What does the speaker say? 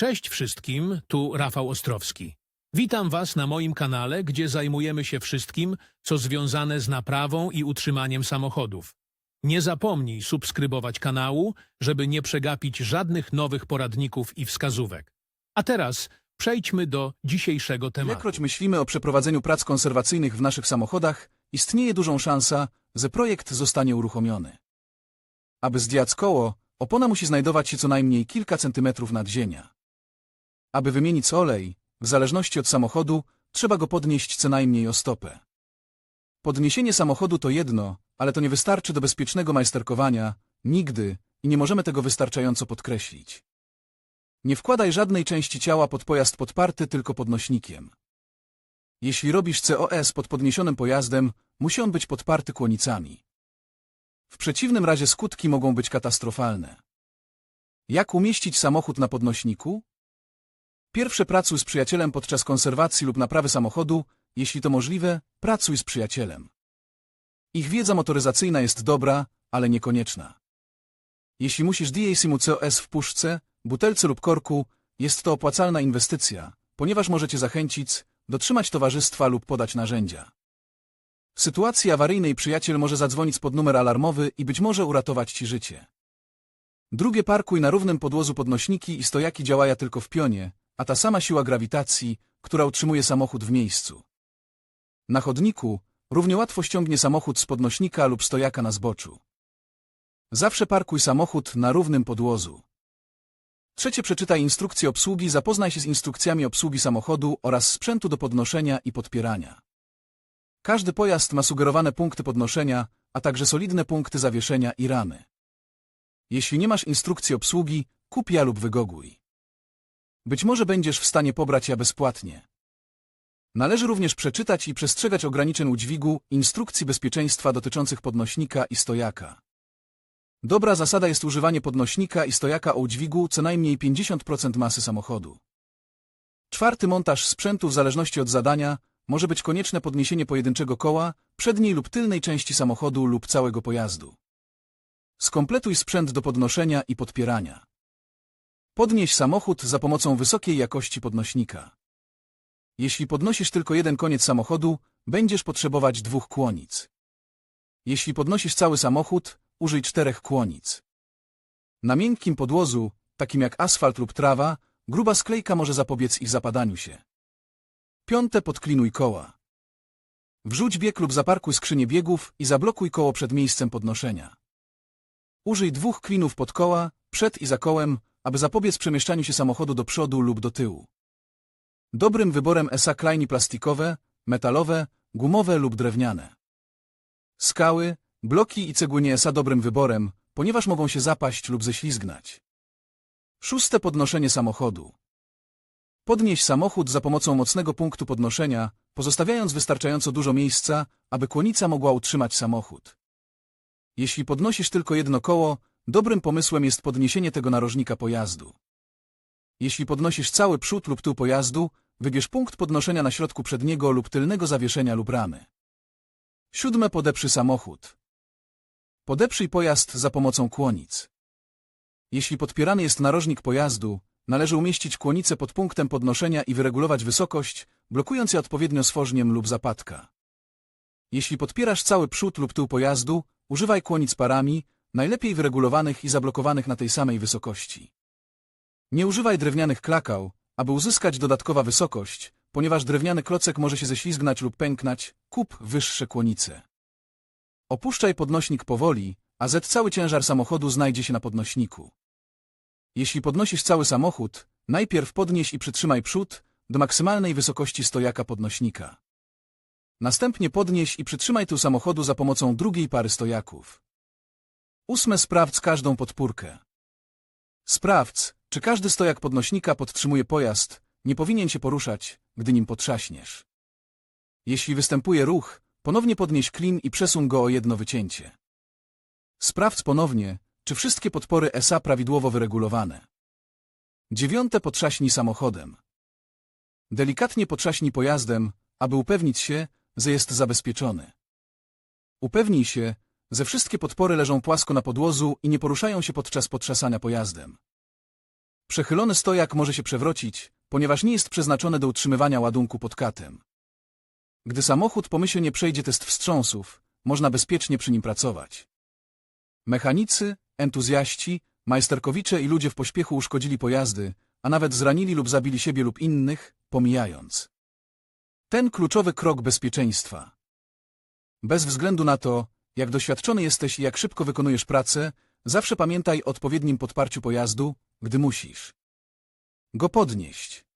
Cześć wszystkim, tu Rafał Ostrowski. Witam Was na moim kanale, gdzie zajmujemy się wszystkim, co związane z naprawą i utrzymaniem samochodów. Nie zapomnij subskrybować kanału, żeby nie przegapić żadnych nowych poradników i wskazówek. A teraz przejdźmy do dzisiejszego tematu. Ilekroć myślimy o przeprowadzeniu prac konserwacyjnych w naszych samochodach, istnieje dużą szansa, że projekt zostanie uruchomiony. Aby zdjąć koło, opona musi znajdować się co najmniej kilka centymetrów nad ziemią. Aby wymienić olej, w zależności od samochodu, trzeba go podnieść co najmniej o stopę. Podniesienie samochodu to jedno, ale to nie wystarczy do bezpiecznego majsterkowania, nigdy, i nie możemy tego wystarczająco podkreślić. Nie wkładaj żadnej części ciała pod pojazd podparty tylko podnośnikiem. Jeśli robisz COS pod podniesionym pojazdem, musi on być podparty kłonicami. W przeciwnym razie skutki mogą być katastrofalne. Jak umieścić samochód na podnośniku? Pierwsze pracuj z przyjacielem podczas konserwacji lub naprawy samochodu, jeśli to możliwe, pracuj z przyjacielem. Ich wiedza motoryzacyjna jest dobra, ale niekonieczna. Jeśli musisz DAC-mu COS w puszce, butelce lub korku, jest to opłacalna inwestycja, ponieważ możecie zachęcić, dotrzymać towarzystwa lub podać narzędzia. W sytuacji awaryjnej przyjaciel może zadzwonić pod numer alarmowy i być może uratować ci życie. Drugie parkuj na równym podłożu podnośniki i stojaki działają tylko w pionie, a ta sama siła grawitacji, która utrzymuje samochód w miejscu. Na chodniku równie łatwo ściągnie samochód z podnośnika lub stojaka na zboczu. Zawsze parkuj samochód na równym podłożu. Trzecie przeczytaj instrukcję obsługi, zapoznaj się z instrukcjami obsługi samochodu oraz sprzętu do podnoszenia i podpierania. Każdy pojazd ma sugerowane punkty podnoszenia, a także solidne punkty zawieszenia i ramy. Jeśli nie masz instrukcji obsługi, kup ja lub wygoguj. Być może będziesz w stanie pobrać ja bezpłatnie. Należy również przeczytać i przestrzegać ograniczeń udźwigu, instrukcji bezpieczeństwa dotyczących podnośnika i stojaka. Dobra zasada jest używanie podnośnika i stojaka o udźwigu co najmniej 50% masy samochodu. Czwarty montaż sprzętu w zależności od zadania może być konieczne podniesienie pojedynczego koła, przedniej lub tylnej części samochodu lub całego pojazdu. Skompletuj sprzęt do podnoszenia i podpierania. Podnieś samochód za pomocą wysokiej jakości podnośnika. Jeśli podnosisz tylko jeden koniec samochodu, będziesz potrzebować dwóch kłonic. Jeśli podnosisz cały samochód, użyj czterech kłonic. Na miękkim podłożu, takim jak asfalt lub trawa, gruba sklejka może zapobiec ich zapadaniu się. Piąte podklinuj koła. Wrzuć bieg lub zaparkuj skrzynię biegów i zablokuj koło przed miejscem podnoszenia. Użyj dwóch klinów pod koła, przed i za kołem, aby zapobiec przemieszczaniu się samochodu do przodu lub do tyłu. Dobrym wyborem ESA klejni plastikowe, metalowe, gumowe lub drewniane. Skały, bloki i cegły nie ESA dobrym wyborem, ponieważ mogą się zapaść lub ześlizgnać. Szóste podnoszenie samochodu. Podnieś samochód za pomocą mocnego punktu podnoszenia, pozostawiając wystarczająco dużo miejsca, aby kłonica mogła utrzymać samochód. Jeśli podnosisz tylko jedno koło, dobrym pomysłem jest podniesienie tego narożnika pojazdu. Jeśli podnosisz cały przód lub tył pojazdu, wybierz punkt podnoszenia na środku przedniego lub tylnego zawieszenia lub ramy. Siódme podeprzy samochód. Podeprzyj pojazd za pomocą kłonic. Jeśli podpierany jest narożnik pojazdu, należy umieścić kłonicę pod punktem podnoszenia i wyregulować wysokość, blokując je odpowiednio sworzniem lub zapadka. Jeśli podpierasz cały przód lub tył pojazdu, używaj kłonic parami, najlepiej wyregulowanych i zablokowanych na tej samej wysokości. Nie używaj drewnianych klakał, aby uzyskać dodatkowa wysokość, ponieważ drewniany klocek może się ześlizgnać lub pęknąć, kup wyższe kłonice. Opuszczaj podnośnik powoli, a Z cały ciężar samochodu znajdzie się na podnośniku. Jeśli podnosisz cały samochód, najpierw podnieś i przytrzymaj przód do maksymalnej wysokości stojaka podnośnika. Następnie podnieś i przytrzymaj tył samochodu za pomocą drugiej pary stojaków. Ósme sprawdź każdą podpórkę. Sprawdź, czy każdy stojak podnośnika podtrzymuje pojazd, nie powinien się poruszać, gdy nim potrzaśniesz. Jeśli występuje ruch, ponownie podnieś klin i przesuń go o jedno wycięcie. Sprawdź ponownie, czy wszystkie podpory SA prawidłowo wyregulowane. Dziewiąte potrzaśnij samochodem. Delikatnie potrzaśnij pojazdem, aby upewnić się, że jest zabezpieczony. Upewnij się, że wszystkie podpory leżą płasko na podłożu i nie poruszają się podczas potrzasania pojazdem. Przechylony stojak może się przewrócić, ponieważ nie jest przeznaczony do utrzymywania ładunku pod katem. Gdy samochód pomyślnie przejdzie test wstrząsów, można bezpiecznie przy nim pracować. Mechanicy, entuzjaści, majsterkowicze i ludzie w pośpiechu uszkodzili pojazdy, a nawet zranili lub zabili siebie lub innych, pomijając. Ten kluczowy krok bezpieczeństwa. Bez względu na to, jak doświadczony jesteś i jak szybko wykonujesz pracę, zawsze pamiętaj o odpowiednim podparciu pojazdu, gdy musisz go podnieść.